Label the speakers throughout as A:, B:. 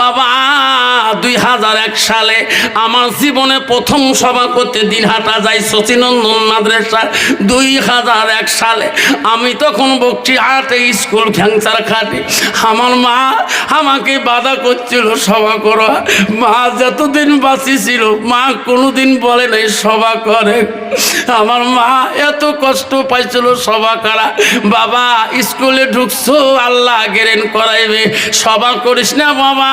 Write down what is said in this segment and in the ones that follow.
A: বাবা দুই হাজার এক সালে আমার জীবনে প্রথম সভা করতে দিনহাটা যাই সচিনন্দন মাদ্রাসা। দুই হাজার এক সালে আমি তখন বকছি হাটে স্কুল ফ্যাংচার খাটে আমার মা আমাকে বাধা করছিল সভা করা মা যতদিন বাঁচি ছিল, মা কোনোদিন বলে নাই সভা করে। আমার মা এত কষ্ট পাইছিল সভা করা। বাবা, স্কুলে ঢুকছো, আল্লাহ গেরেন করাইবে। সভা করিস না বাবা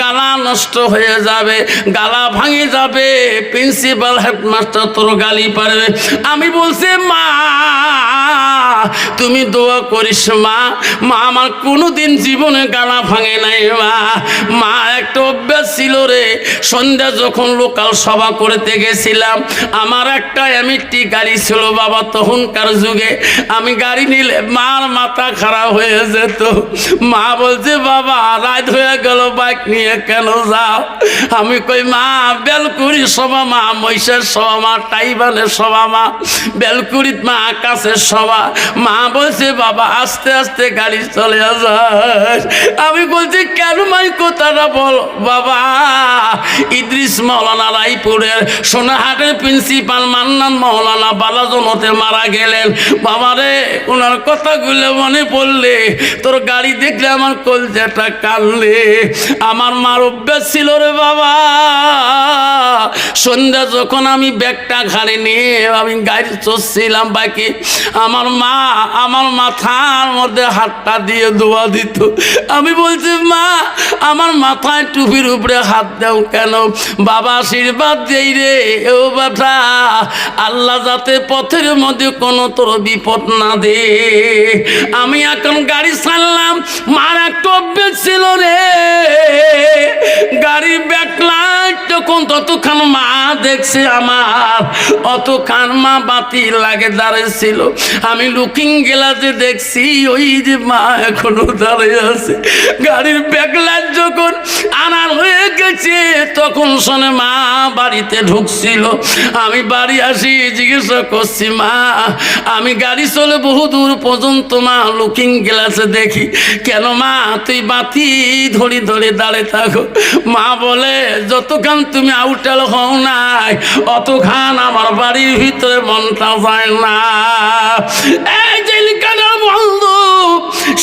A: গালা নষ্ট হয়ে যাবে, গালা ভাঙে যাবে প্রিন্সিপাল হেডমাস্টার তোর গালি পারবে। আমি বলছি, মা, তুমি দোয়া করিস, মা। মা আমার কোনোদিন জীবনে গালা ভাঙে নাই, মা। মা, একটা অভ্যাস ছিল রে, সন্ধ্যা যখন লোকাল সভা করতে গেছিলাম, আমার একটা এমিটি গাড়ি ছিল, বাবা, তখনকার যুগে। আমি গাড়ি নিলে মার মাথা খারাপ হয়ে যেত। মা বলছে, বাবা, রাত হয়ে গেল, বাইক নিয়ে কেন যাও। আমি কই, মা, বেলকুড়ি সভা, মা, মহিষের সভা, মা, টাইবানের সভা, মা বেলকুড়িত মা, আকাশের সভা। মা বলছে, বাবা, আস্তে আস্তে গাড়ি চলে যায় আমি বলছি, কেন মাই কথাটা বল? বাবা, ইদ্রিস মৌলানা রায়পুরের সোনাহাটের প্রিন্সিপাল মান্নান মৌলানা বালাজনতে মারা গেলেন। বাবারে ওনার কথাগুলো মনে পড়লে, তোর গাড়ি দেখলে আমার কলজাটা কানলে। আমার মার ছিল রে বাবা। সন্ধ্যা যখন আমি ব্যাগটা ঘাড়ে নিয়ে আমি গাড়ি চড়ছিলাম, বাকি আমার মা, আমার মাথার মধ্যে হাতটা দিয়ে দোয়া দিত। আমি বলছি, মা, আমার মাথায় টুপির উপরে হাত দাও কেন? বাবা আশীর্বাদ দেই রে, ও বাটা আল্লাহ যাতে পথের মধ্যে কোনো তোর বিপদ না দে। আমি এখন গাড়ি ছাড়লাম, মার একটা অভ্যেস ছিল রে। গাড়ি ব্যাকলাইট, তখন ততক্ষণ মা দেখছে আমার। অতক্ষণ মা বাতি লাগে দাঁড়িয়েছিল। আমি লুকিং গ্লাসে দেখছি, ওই যে মা এখনও দাঁড়িয়ে আছে। গাড়ির ব্যাকলাইট যখন আনার হয়ে গেছে, তখন শোনে মা বাড়িতে ঢুকছিল। আমি বাড়ি আসি, জিজ্ঞাসা করছি, মা, আমি গাড়ি চলে বহু দূর পর্যন্ত মা লুকিং গ্লাসে দেখি। কেন মা, তুই বাতি ধরি ধরে দাঁড়িয়ে থাকো। মা বলে যতক্ষণ তুমি আউটাল হও নাই অতখান আমার বাড়ির ভিতরে মনটা যায় না। এই জেলখানার বন্ধু,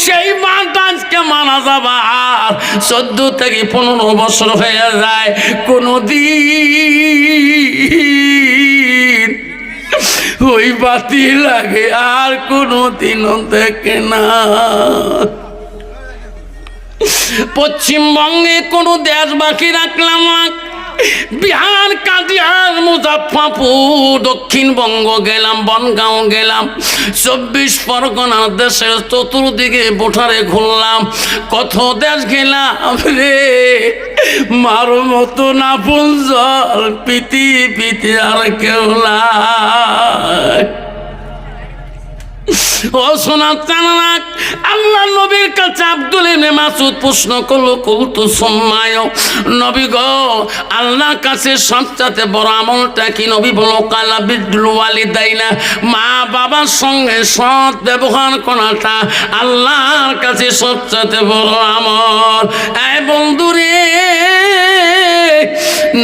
A: সেই মাটা আজকে মারা যাবার চোদ্দ থেকে পনেরো বছর হয়ে যায় কোনো দিন ওই বাতি লাগে আর কোনো দিনও দেখে না। পশ্চিমবঙ্গে কোনো দেশ বাকি রাখলাম বিহার কাদিয়ার মুজাফাপুর দক্ষিণবঙ্গ গেলাম, বনগাঁও গেলাম। চব্বিশ পরগনা দেশের চতুর্দিকে বোঠারে ঘুরলাম। কত দেশ গেলাম রে? মার মতো না জল পিতি পিতি আর কেউ নাই। ও সোনা চানাক আল্লাহ নবীর কাছে আব্দুল মাসুদ প্রশ্ন করল সম্মায় নবী গো, আল্লাহর কাছে সবচাতে বড় আমলটা কি? নবী বলো কালা বিদ্রুল ওয়ালিদাইনা, মা বাবার সঙ্গে সৎ ব্যবহার করাটা আল্লাহর কাছে সবচাতে বড় আমল। এই বন্ধুরে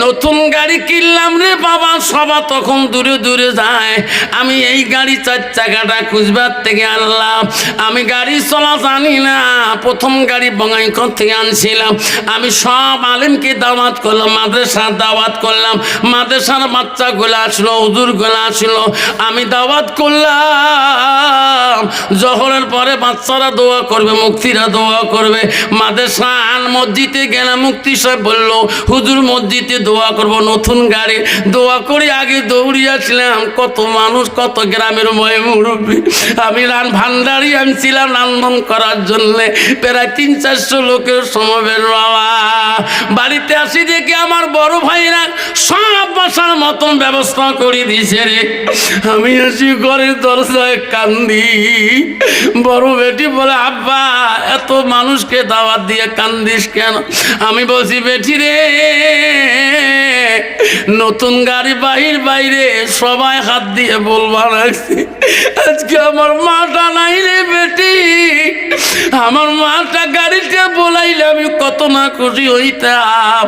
A: নতুন গাড়ি কিনলাম রে বাবা, সবা তখন দূরে দূরে যায়। আমি এই গাড়ি চার চাকাটা খুঁজবার থেকে আনলাম। আমি গাড়ি চলা জানি না, প্রথম গাড়ি বঙ্গাইকর থেকে আনছিলাম। আমি সব আলিমকে দাওয়াত করলাম, মাদ্রাসার দাওয়াত করলাম। মাদ্রাসার বাচ্চাগুলো আসলো, হুজুরগুলো আসলো। আমি দাওয়াত করলাম। জহরের পরে বাচ্চারা দোয়া করবে, মুক্তিরা দোয়া করবে। মাদ্রাসা মসজিদে গেলাম মুক্তি সাহেব বলল, হুজুর মসজিদে দোয়া করব, নতুন গাড়ি। দোয়া করে, আগে দৌড়িয়েছিলাম। কত মানুষ, কত গ্রামের ময় মুরব্বী। আমি রান ভান্ডারি আনছিলাম রান্ধন করার জন্য। প্রায় তিন চারশো লোকের সমাবেশ বাবা। বাড়িতে আসি দেখি আমার বড় ভাইরা সব বাসার মতন ব্যবস্থা করে দিছে রে। আমি আসি ঘরের দরজায় কান্দি। বড় বেটি বলে, আব্বা, এত মানুষকে দাওয়াত দিয়ে কান্দিস কেন? আমি বলছি, বেটি রে নতুন গাড়ি বাহির বাইরে সবাই হাত দিয়ে বলবার রাখছি আজকে আমার মাটা নাই রে বেটি, আমার মাটা গাড়িতে বলাইলে আমি কত না খুশি হইতাম,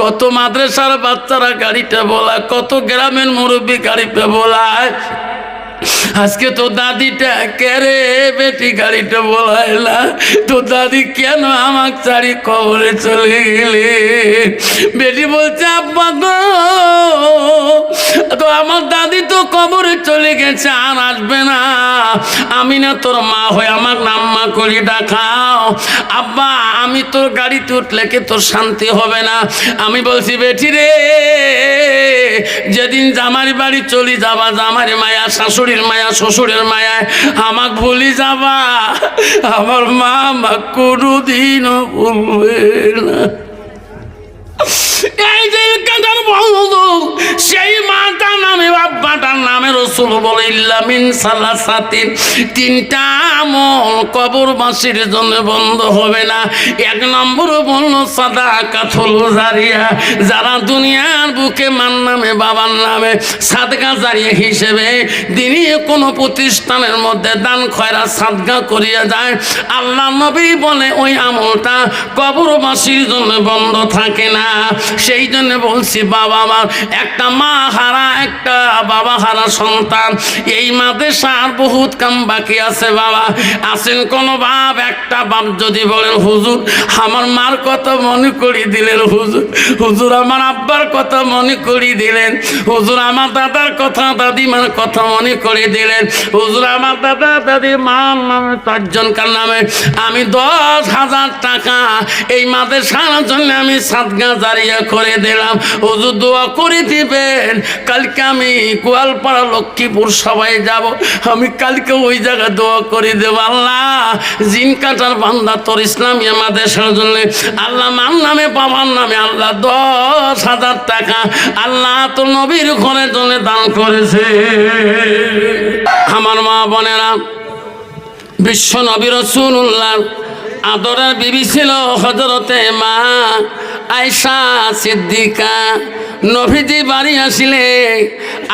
A: কত মাদ্রাসার বাচ্চারা গাড়িটা বলা কত গ্রামের মুরব্বী গাড়িতে বলায়। আজকে তো দাদিটা কেরে বেটি গাড়িটা বলায় না তো দাদি কেন আমার চারি কবরে চলে গেলে? বেটি বলছে, আব্বা গো, তো আমার দাদি তো কবরে চলে গেছে, আর আসবে না। আমি না তোর মা হয়ে আমার নাম্মা করি ডাকাও আব্বা, আমি তোর গাড়িতে উঠলে কি তোর শান্তি হবে না? আমি বলছি, বেটি রে, যেদিন জামার বাড়ি চলি যাবা জামার মায়া শাশুড়ির মায়া শ্বশুরের মায়ায় আমাক ভুলি যাবা। আমার মা মা কোনোদিনও ভুলবে না এই যে কাঁদার বন্ধু নামে বাব্বাটার নামে রসুল বলে তিনটা জন্য বন্ধ হবে না। এক নম্বর সাদা যারা দুনিয়ার বুকে মান নামে, বাবার নামে সাদগা জারিয়া হিসেবে দিনই কোনো প্রতিষ্ঠানের মধ্যে দান খয়রা সাদগা করিয়া যায়। আল্লাহ নবী বলে, ওই আমলটা কবরবাসীর জন্য বন্ধ থাকে না। সেই জন্য বলছি, বাবা আমার, একটা মা হারা, একটা বাবা হারা সন্তান। এই মাদেশার বহুত কাম বাকি আছে, বাবা। আছেন কোন বাপ, একটা বাপ যদি বলেন, হুজুর, আমার মার কথা মনে করি দিলেন, হুজুর। হুজুর, আমার আব্বার কথা মনে করি দিলেন। হুজুর, আমার দাদার কথা, দাদিমার কথা মনে করে দিলেন। হুজুর, আমার দাদা, দাদি মার নামে চারজনকার নামে? আমি দশ হাজার টাকা এই মাদের সারা জন্য আমি সাতগা জারিয়া করে দিলাম। হুজুর দোয়া করে দিবেন। কালকে আমি গোয়ালপাড়া লক্ষ্মীপুর সবাই যাব। আমি কালকে ওই জায়গায় দোয়া করে দেব। আল্লাহ, জিন কাটার বান্দা তোর ইসলামী আমাদের জন্য। আল্লাহ, মার নামে, বাবার নামে আল্লাহ দশ হাজার টাকা। আল্লাহ তো নবীর ঘরের জন্য দান করেছে। আমার মা বোনেরা, বিশ্ব নবী রসুল্লাহ আদরের বিবি ছিল হজরতে মা। আয়সা সিদ্দিকা নভিজি বাড়ি আসিলে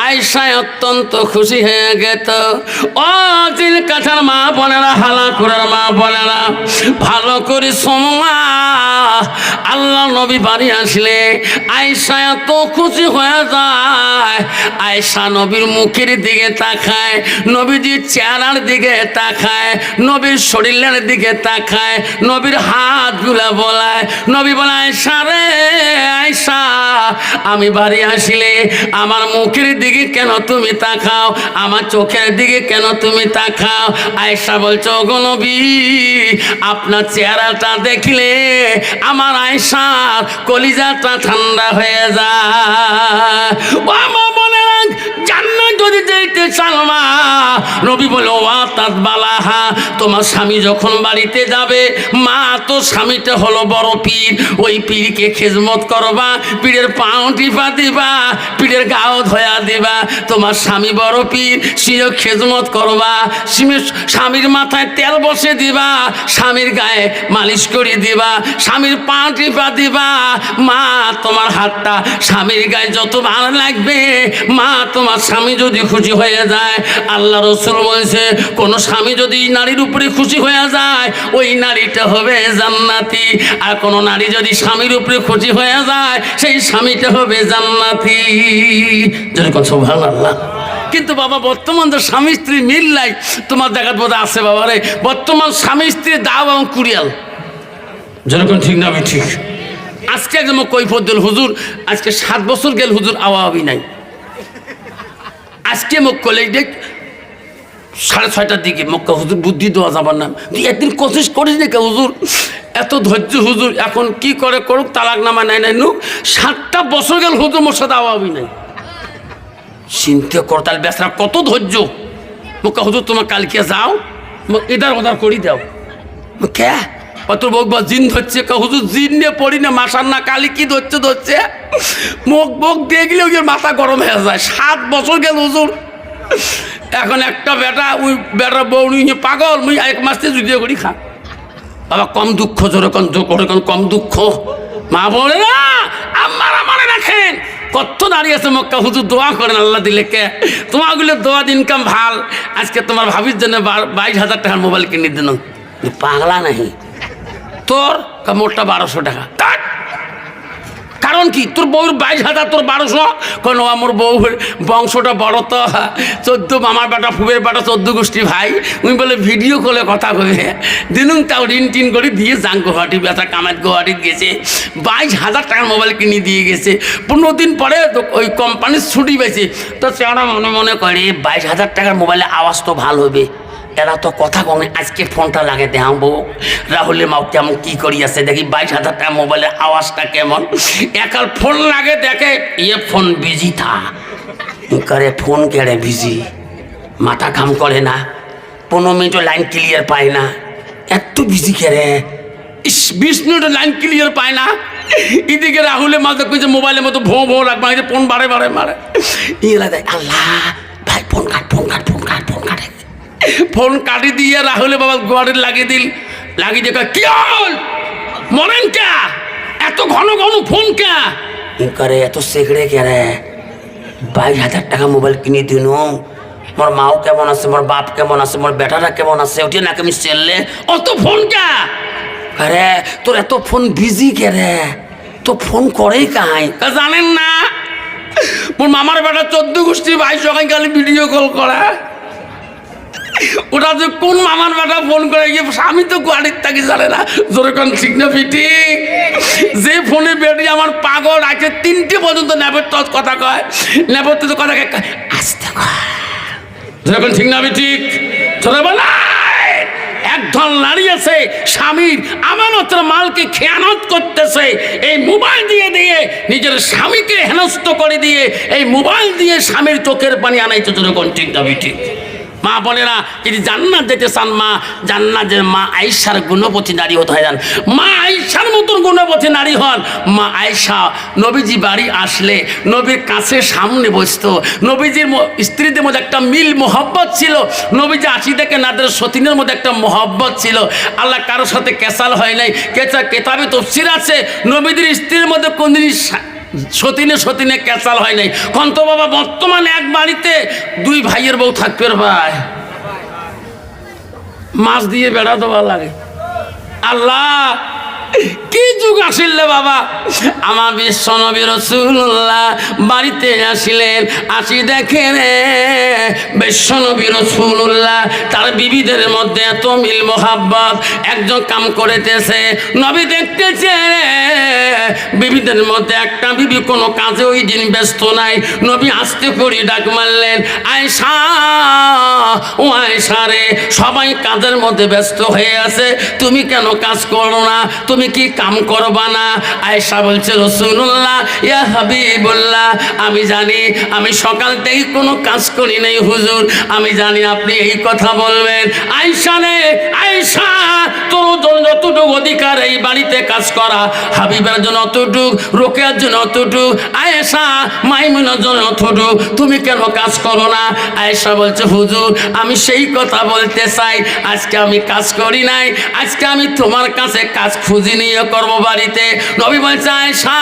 A: আয়সায় অত্যন্ত খুশি হয়ে গেত। তিন কাঠার মা বোনেরা, হালা করার মা বোনেরা, ভালো করে সমা আল্লাহ নবী বাড়ি আসলে আয়সা এত খুশি হয়ে যায়। আয়সা নবীর মুখের দিকে তাকায়, নবীজির চেহারার দিকে তাকায়, নবীর শরীরের দিকে তাকায়, নবীর হাতগুলা বলায়। নবী বলে আয়সা রে আয়সা আমি বাড়ি আসলে আমার মুখের দিকে কেন তুমি তাকাও? আমার চোখের দিকে কেন তুমি তাকাও? আয়সা বলছো গো নবী, আপনার চেহারাটা দেখলে আমার আয়সার কলিজাটা ঠান্ডা হয়ে যায়। ও রাখ জান্নাত যদি যেতে চাও মা নবী বলে তাত বালাহা তোমার স্বামী যখন বাড়িতে যাবে, মা, তো স্বামীটা হলো বড় পীর। ওই পীরকে খেজমত করবা, পীরের পাও টিপা দিবা পীরের গাও ধয়া দিবা। তোমার স্বামী বড় পীর, সিও খেজমত করবা স্বামীর- মাথায় তেল বসে দিবা, স্বামীর গায়ে মালিশ করে দিবা, স্বামীর পা টিপা দিবা মা তোমার হাতটা স্বামীর গায়ে যত ভালো লাগবে, মা, তোমার স্বামী যদি খুশি হয়ে যায়, আল্লাহ রসুল বলছে, কোন স্বামী যদি নারীর উপরে খুশি হয়ে যায়, ওই নারীটা হবে জান্নাতি। আর কোন নারী যদি স্বামীর উপরে খুশি হয়ে যায়, সেই স্বামীটা হবে জান্নাতি। যেরকম সোভান আল্লাহ কিন্তু বাবা, বর্তমান তো স্বামী স্ত্রী মিল নাই, তোমার দেখার বোধ আছে বাবা রে বর্তমান স্বামী স্ত্রী দাও এবং কুড়িয়াল। যেরকম ঠিক না, আমি ঠিক। আজকে একদম কৈফত দিল হুজুর, আজকে সাত বছর গেল হুজুর আওয়াবি নাই। আজকে মোক কলেজ দেখ, সাড়ে ছয়টার দিকে মক্কা হুজুর বুদ্ধি দেওয়া যাবার না তুই একদিন কোশিস করিস না কে হুজুর? এত ধৈর্য হুজুর, এখন কি করে করুক তালাক নামা নাই নাই নুক, সাতটা বছর গেল হুজুর মোর সাথে আওয়াবি নাই। চিন্তা কর তাহলে বেসরা কত ধৈর্য। মক্কা হুজুর, তোমার কালকে যাও ইদার ওদার করি দাও। কে? কত বকবা জিন ধরছে হুজুর জিন নিয়ে পড়ি না, মাসার না, কালি কি ধরছে ধরছে? মুখ মুখ দেখলে ওই মাথা গরম হয়ে যায়, সাত বছর গেল হুজুর। এখন একটা বেটা, ওই বেটা বউ নিয়ে পাগল, মুই এক মাস থেকে যুদ্ধ করি খা। বাবা, কম দুঃখ যেরকম ওরকম কম দুঃখ। মা বলে, না আমার আমারে রাখেন কত দাঁড়িয়ে আছে মক্কা, হুজুর দোয়া করেন, আল্লাহ দিলে কে? তোমাগুলো দোয়া ইনকাম ভালো। আজকে তোমার ভাবির জন্য বাইশ হাজার টাকার মোবাইল কিনে দিন। পাগলা নাহি। তোর মোটটা বারোশো টাকা। কারণ কি? তোর বউর বাইশ হাজার, তোর বারোশো। কোনো আমার বউ বংশটা বড় তো। চোদ্দ মামার বেটা ফুবের বেটা, চোদ্দ গোষ্ঠী ভাই। উনি বলে, ভিডিও কলে কথা কবে দিনুন তাও ঋণ টিন করে দিয়ে যান গুয়াহাটি বেটা কামাত গুয়াহাটি গেছে। বাইশ হাজার টাকার মোবাইল কিনে দিয়ে গেছে। পনেরো দিন পরে ওই কোম্পানির ছুটি পেয়েছে তো সেটা মনে মনে করে, বাইশ হাজার টাকার মোবাইলে আওয়াজ তো ভালো হবে। এরা তো কথা কমে, আজকে ফোনটা লাগে দেখাম বউ রাহুলের মাও কেমন, কি করি আছে? দেখি বাইশ হাজার টাকা মোবাইলের আওয়াজটা কেমন। একাল ফোন লাগে দেখে ইয়ে ফোন বিজি থা। করে ফোন কেড়ে বিজি মাথা কাম করে না। পনেরো মিনিটও লাইন ক্লিয়ার পায় না। এত বিজি কেড়ে। ইস, বিশ মিনিটও লাইন ক্লিয়ার পায় না। এদিকে রাহুলের মাঝে কইছে মোবাইলের মতো ভো ভো রাখবে ফোন বারে বারে মারে। ইয়ে লাগে আল্লাহ, ভাই phone cut phone cut phone cut phone কাটে। ফোন কাটি দিয়ে রাহুলে বাবা গোয়ারের লাগিয়ে দিল লাগিয়ে দিয়ে কি হল? মরেন কে? এত ঘন ঘন ফোন কে? করে এত সেগড়ে কে রে? বাইশ হাজার টাকা মোবাইল কিনে দিন মোর মাও কেমন আছে মোর বাপ কেমন আছে মোর বেটারা কেমন আছে ওটি নাকি আমি চেললে অত ফোন কে? আরে তোর এত ফোন বিজি কে রে? তো ফোন করেই কাহাই? তা জানেন না? মোর মামার বেটা চোদ্দ গোষ্ঠী ভাই সকাল ভিডিও কল করা। ওটা যে কোন মামার বেটা ফোন করে গিয়ে আমি তো গাড়ির থাকি জানে না। জোরে কোন, ঠিক না পিটি যে ফোনে বেটি আমার পাগল আছে, তিনটে পর্যন্ত তো কথা কয়। তো কথা কয় আসতে কোন, ঠিক না ঠিক বলাই একদল নারী আছে, স্বামীর আমানতের মালকে খেয়ানত করতেছে। এই মোবাইল দিয়ে দিয়ে নিজের স্বামীকে হেনস্থ করে দিয়ে এই মোবাইল দিয়ে স্বামীর চোখের পানি আনাইতে কোন, ঠিক না ঠিক মা না যদি জান্নাত যেতে চান মা জান্নাত যে মা আয়েশার গুণপতি নারী হতে হয় যান মা আয়েশার মতন গুণপতি নারী হন। মা আয়েশা নবীজি বাড়ি আসলে নবীর কাছে সামনে বসতো। নবীজির স্ত্রীদের মধ্যে একটা মিল মোহব্বত ছিল। নবীজি আশি থেকে নাদের সতীনের মধ্যে একটা মোহব্বত ছিল। আল্লাহ কারোর সাথে কেসাল হয় নাই। কেচা কেতাবে তফসির আছে। নবীদের স্ত্রীর মধ্যে কোনদিনই সা- সতীনে সতীনে ক্যাচাল হয় নাই। কন্ত বাবা, বর্তমানে এক বাড়িতে দুই ভাইয়ের বউ থাকবে ভাই। মাছ দিয়ে বেড়া দেওয়া লাগে। আল্লাহ কি যুগ আসিলে বাবা? আমার বিশ্ব নবী রসুল্লাহ বাড়িতে আসিলেন, আসি দেখেন বিশ্ব নবী রসুল্লাহ তার বিবিদের মধ্যে এত মিল মোহাব্বত, একজন কাম করেতেছে, নবী দেখতেছে বিবিদের মধ্যে একটা বিবি কোনো কাজে ওই দিন ব্যস্ত নাই, নবী আসতে করি ডাক মারলেন আয়সা ও আয়সা রে, সবাই কাজের মধ্যে ব্যস্ত হয়ে আছে, তুমি কেন কাজ করো না? তুমি কি কাম করবা না? আয়সা বলছে রসুল্লাহ ইয়া হাবিবুল্লাহ, আমি জানি, আমি সকাল থেকে কোনো কাজ করি নাই, হুজুর। আমি জানি আপনি এই কথা বলবেন। আয়সা রে আয়সা তোর জন্য যতটুকু অধিকার এই বাড়িতে কাজ করা, হাবিবের জন্য অতটুক, রোকেয়ার জন্য অতটুক, আয়েশা, মাইমুনের জন্য অতটুক, তুমি কেন কাজ করো না? আয়েশা বলছে, হুজুর, আমি সেই কথা বলতে চাই, আজকে আমি কাজ করি নাই, আজকে আমি তোমার কাছে কাজ খুঁজি নিয়ে করব বাড়িতে। নবী বলছে, আয়েশা,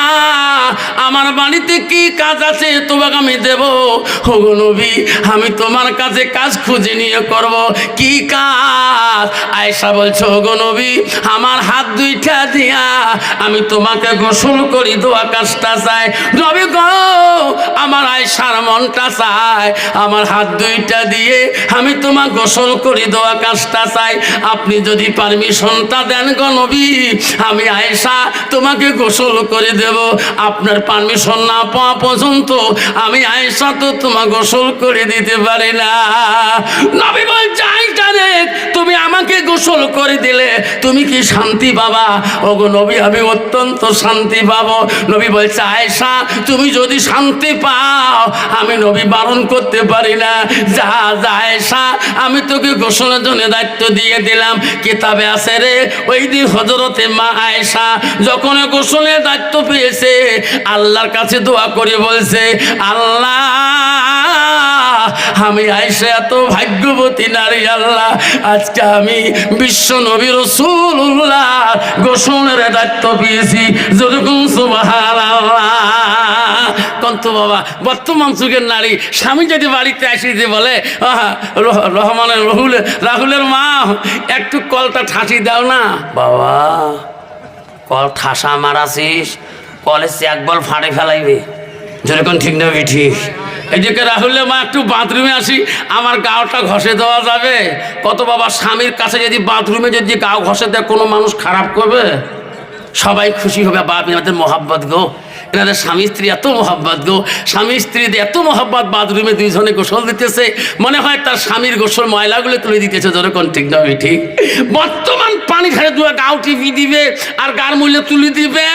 A: আমার বাড়িতে কি কাজ আছে? তোমাকে আমি দেব। হগো নবী, আমি তোমার কাছে কাজ খুঁজে নিয়ে করব। কি কাজ? আয়েশা বলছো গো নবী, আমার হাত দুইটা দিয়া আমি তোমাকে গোসল করি, দোয়া কাজটা চাই। নবী গো, আমার আয়েশার মনটা চায়, আমার হাত দুইটা দিয়ে আমি তোমার গোসল করি, দোয়া কাজটা চাই। আপনি যদি পারমিশনটা দেন গো নবী আমি আয়েশা তোমাকে গোসল করে দেব। আপনার পারমিশন না পাওয়া পর্যন্ত আমি আয়েশা তো তোমার গোসল করে দিতে পারি না। নবী বলছে, আয়েশা রে, তুমি আমাকে গোসল করে দিলে তুমি কি শান্তি পাবা? ওগো নবী, আমি অত্যন্ত শান্তি পাবো। নবী বলছে, আয়েশা, তুমি যদি শান্তি পাও, আমি নবী বারণ করতে পারি না। যা যা আয়েশা, আমি তোকে গোসলের জন্য দায়িত্ব দিয়ে দিলাম। কিতাবে আছে রে, ওই দিন হজরতে মা আয়েশা যখন গোসলের দায়িত্ব পেয়েছে, আল্লাহর কাছে দোয়া করে বলছে, আল্লাহ, আমি আয়েশা এত ভাগ্যবতী নারী, আল্লাহ, আজকে আমি বিশ্ব নবী রসুল্লাহ গোসলের দায়িত্ব পেয়েছি। যেরকম সুবাহ কন্ত বাবা, বর্তমান যুগের নারী, স্বামী যদি বাড়িতে আসি, যে বলে রহমানের রহুল, রাহুলের মা, একটু কলটা ঠাসি দাও না। বাবা কল ঠাসা মারাছিস, কলে এক বল ফাঁড়ে ফেলাইবে। যেরকম ঠিক না ঠিক এদিকে রাহুলের মা, একটু বাথরুমে আসি, আমার গাওটা ঘষে দেওয়া যাবে। কত বাবা, স্বামীর কাছে যদি বাথরুমে যদি গাও ঘষে দেয়, কোনো মানুষ খারাপ করবে? সবাই খুশি হবে, বাপ আমাদের মহাব্বত গো। এনাদের স্বামী স্ত্রী এত মহাব্বত গো। স্বামী স্ত্রী এত মহাব্বত, বাথরুমে দুইজনে গোসল দিতেছে, মনে হয় তার স্বামীর গোসল ময়লাগুলো তুলে দিতেছে, যেরকম ঠিক না ঠিক। বর্তমান পানি ঢালে দুয়া গাও টিপি দিবে আর গার মূল্য তুলে দিবে।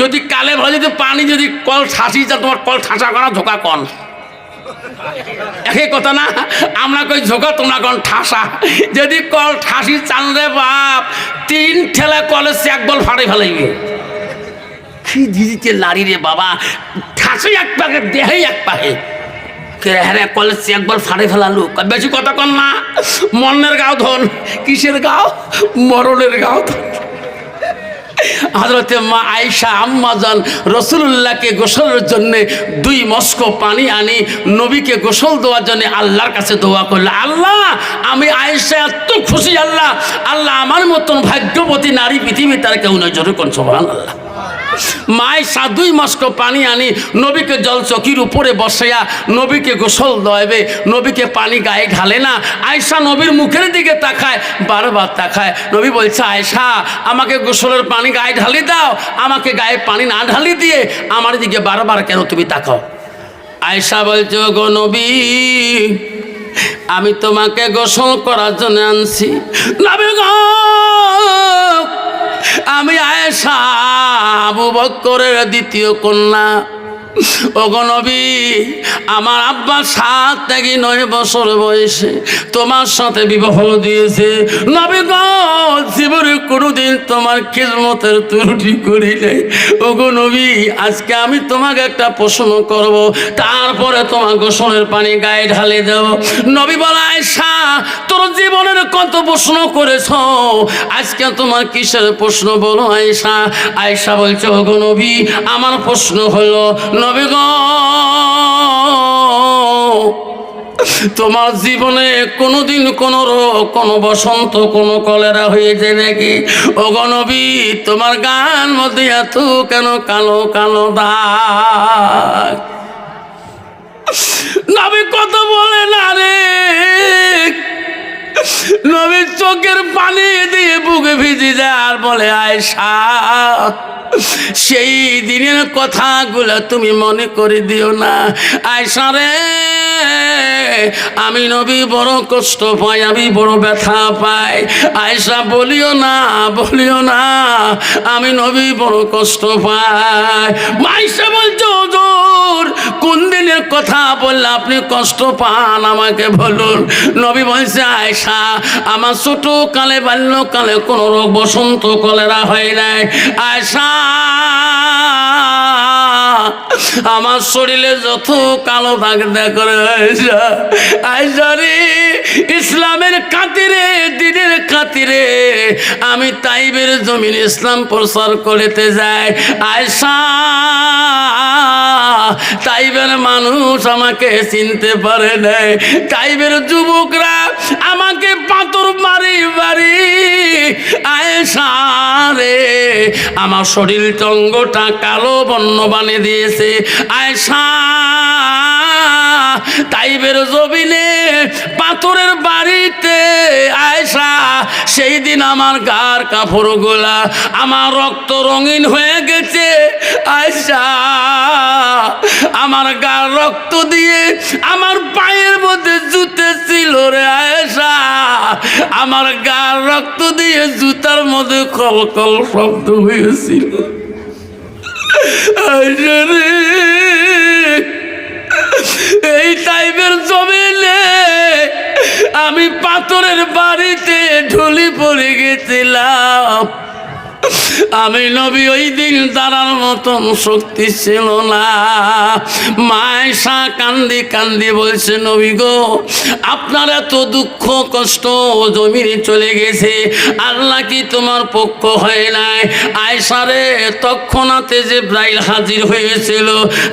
A: যদি কালে যদি পানি, যদি কল ঠাসি যা তোমার কল ঠাসা করা ঝোঁকা কন? একই কথা না? আমরা কই ঝোঁকা তোমরা কোন ঠাসা। যদি কল ঠাসি চান রে বাপ, তিন ঠেলা কলে এক বল ফাড়ে ফেলাইবে। কি দিদিতে লাড়ি রে বাবা। ঠাসে এক পাকে দেহে এক পাকে হ্যাঁ কলেজ একবার ফাড়ে ফেলালু। বেশি কথা কন না। মনের গাও ধন, কিসের গাও? মরণের গাও ধন। হজরতে মা আয়সা আম্মাজান রসুল্লাহকে গোসলের জন্য দুই মস্ক পানি আনি, নবীকে গোসল দেওয়ার জন্য আল্লাহর কাছে দোয়া করলে। আল্লাহ, আমি আয়সা এত খুশি, আল্লাহ আল্লাহ আমার মতন ভাগ্যবতী নারী পৃথিবী তার কেউ নয়। জোরে কোন সোহান আল্লাহ মায় সা দুই মস্ক পানি আনি, নবীকে জল চকির উপরে বসাইয়া নবীকে গোসল দেবে নবীকে পানি গায়ে ঢালে না। আয়সা নবীর মুখের দিকে তাকায়, বারবার তাকায়। নবী বলছে আয়সা আমাকে গোসলের পানি গায়ে ঢালি দাও, আমাকে গায়ে পানি না ঢালি দিয়ে আমার দিকে বারবার কেন তুমি তাকাও? আয়সা বলছে গো নবী, আমি তোমাকে গোসল করার জন্য আনছি। নবী গো! আমি আয়েশা আবু বক্করের দ্বিতীয় কন্যা। নবী, আমার আব্বা সাত থেকে নয় বছর বয়সে তোমার সাথে বিবাহ দিয়েছে। নবী জীবনে কোনোদিন তোমার খিদমতের ত্রুটি করিলে। ওগো নবী, আজকে আমি তোমাকে একটা প্রশ্ন করব, তারপরে তোমার গোসলের পানি গায়ে ঢালে দেব। নবী বলা আয়সা তোর জীবনের কত প্রশ্ন করেছ? আজকে তোমার কিসের প্রশ্ন বলো আয়সা আয়সা বলছে, ওগো নবী, আমার প্রশ্ন হলো নবী গো। তোমার জীবনে কোনোদিন কোনো রোগ, কোনো বসন্ত, কোনো কলেরা হয়েছে নাকি? ও গণবী তোমার গান মধ্যে এত কেন কালো কালো দাগ? নবী কত বলে না রে? নবীর চোখের পানি দিয়ে বুকে ভিজে যায় আর বলে আয়সা সেই দিনের কথাগুলো তুমি মনে করে দিও না। আয়সা রে আমি নবী, বড় কষ্ট পাই, আমি বড় ব্যথা পাই। আয়সা বলিও না বলিও না, আমি নবী, বড় কষ্ট পাই। মাইসা বলছো, হুজুর, কোন দিনের কথা বললে আপনি কষ্ট পান? আমাকে বলুন। নবী বলছে আয়সা আমার ছোট কালে বাল্যকালে কোনো রোগ বসন্ত কলেরা হয় নাই। আয়সা আমার শরীরে যত কালো দাগ করে আয়সা আয়সা রে, ইসলামের খাতিরে, দিনের খাতিরে আমি তাইবের জমিন ইসলাম প্রচার করতে যাই। আয়সা তাইবের মানুষ আমাকে চিনতে পারে নাই। তাইবের যুবকরা আমাকে পাথর মারি বাড়ি আয়েশা রে আমার শরীর টঙ্গটা কালো বন্য বানিয়ে দিয়েছে। আয়েশা তাইবের জবিনে পাথরের বাড়িতে আয়সা সেই দিন আমার গার কাপড় গোলা, আমার রক্ত রঙিন হয়ে গেছে। আয়সা আমার গার রক্ত দিয়ে আমার পায়ের মধ্যে জুতে ছিল রে আয়সা আমার গার রক্ত দিয়ে জুতার মধ্যে কল কল শব্দ হয়েছিল। আয়সা রে। এই টাইপের জমিলে আমি পাথরের বাড়িতে ঢুলি পড়ে গেছিলাম। আমি নবী, ওই দিন দাঁড়ার মতন শক্তি ছিল না। মায়সা কান্দি কান্দি বলছে, নবী গো, আপনার এত দুঃখ কষ্ট জমিনে চলে গেছে। আল্লাহ কি তোমার পক্ষ হয় নাই? আয়সারে তৎক্ষণাতে জিব্রাইল হাজির হয়েছিল।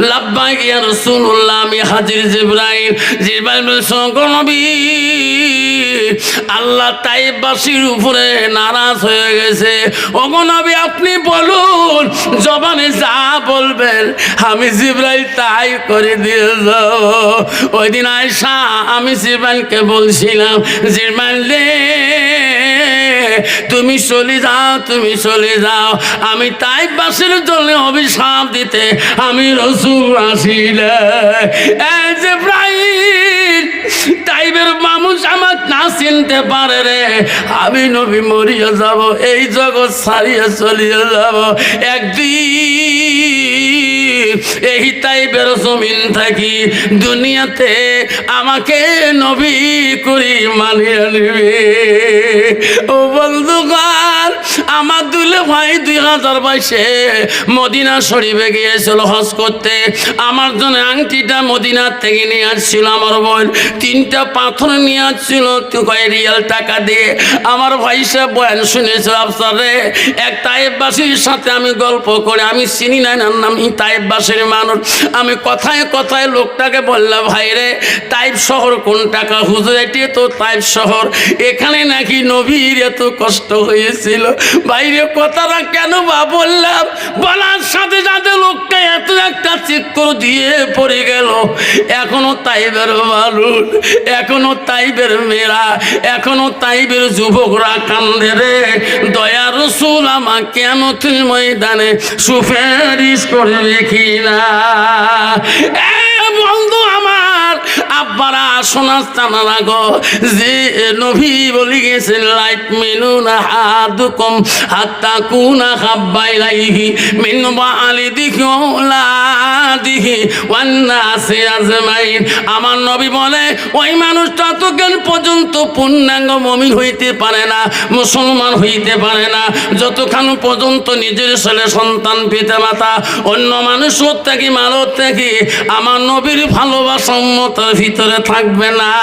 A: লাব্বাই ইয়া রাসূলুল্লাহ, আমি হাজির জিব্রাইল। জিব্রাইল বলছে নবী আল্লাহ তাইবাসীর উপরে নারাজ হয়ে গেছে। অগনবী আপনি বলুন, জবানে যা বলবেন, আমি জিব্রাইল তাই করে দিয়ে যাব ওই দিন আয়সা আমি জিব্রাইলকে বলছিলাম, জিব্রাইল তুমি চলে যাও, তুমি চলে যাও। আমি তাই বাসের জন্য অভিশাপ দিতে আমি রসুল আসিলে। জিব্রাইল! তাইবের মানুষ আমার না চিনতে পারে রে। আমি নবী মরিয়া যাব, এই জগৎ ছাড়িয়ে চলিয়ে যাব। একদিন এই তাইবের জমিন থাকি, দুনিয়াতে আমাকে নবী করি মানিয়ে নিবে। ও বন্ধুগান আমার দুলে ভাই দুই হাজার বাইশে মদিনা শরীফে গিয়েছিল হজ করতে। আমার জন্য আংটিটা মদিনার থেকে নিয়ে আসছিল আমার বোন। তিনটা পাথর নিয়ে আসছিল কয় রিয়াল টাকা দিয়ে। আমার ভাই সে বয়ান শুনেছিল আফসার রে এক তাইববাসীর সাথে আমি গল্প করে, আমি চিনি না নাম নাম তাইববাসীর মানুষ। আমি কথায় কথায় লোকটাকে বললাম, ভাই রে তাইব শহর কোন টাকা? হুজুর, এটি তো তাইব শহর। এখানে নাকি নবীর এত কষ্ট হয়েছিল। বাইরে কথাটা কেন বা বললাম? বলার সাথে সাথে লোকটা এত একটা চিত্র দিয়ে পড়ে গেল, এখনও তাইবের মানুষ এখনও তাইবের মেয়েরা, এখনও তাইবের যুবকরা কান্দে রে। দয়া রসুল আমার কেন তুমি ময়দানে সুফেরিস করবে কিনা? বন্ধু আমার নবী বলে, ওই মানুষ ততক্ষণ পর্যন্ত পূর্ণাঙ্গ মমিন হইতে পারে না, মুসলমান হইতে পারে না। যতক্ষণ পর্যন্ত নিজের ছেলে সন্তান পিতা মাতা, অন্য মানুষ থেকে মানত থেকে, আমার নবীর ভালোবাসা মতের ভিতরে থাকবে না।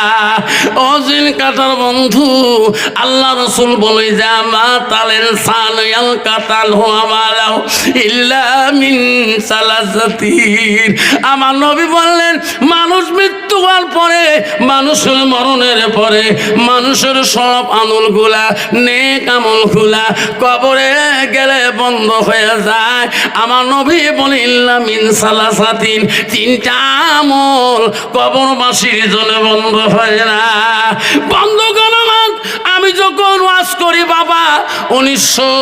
A: অজিন কাটার বন্ধু, আল্লাহ রসুল বলে, যে মা তালেন সান কাতাল হো মালাও ইল্লা মিন সালাসাতির আমার নবী বললেন, মানুষ মৃত্যু হওয়ার পরে, মানুষের মরণের পরে, মানুষের সব আমলগুলা নেক আমলগুলা কবরে গেলে বন্ধ হয়ে যায় আমার নবী বলে ইল্লা মিন সালাসাতিন, তিনটা আমল কবরবাসীর জন্য বন্ধ হয় না বন্ধ করো। আমি যখন ওয়াজ করি, বাবা, উনিশশো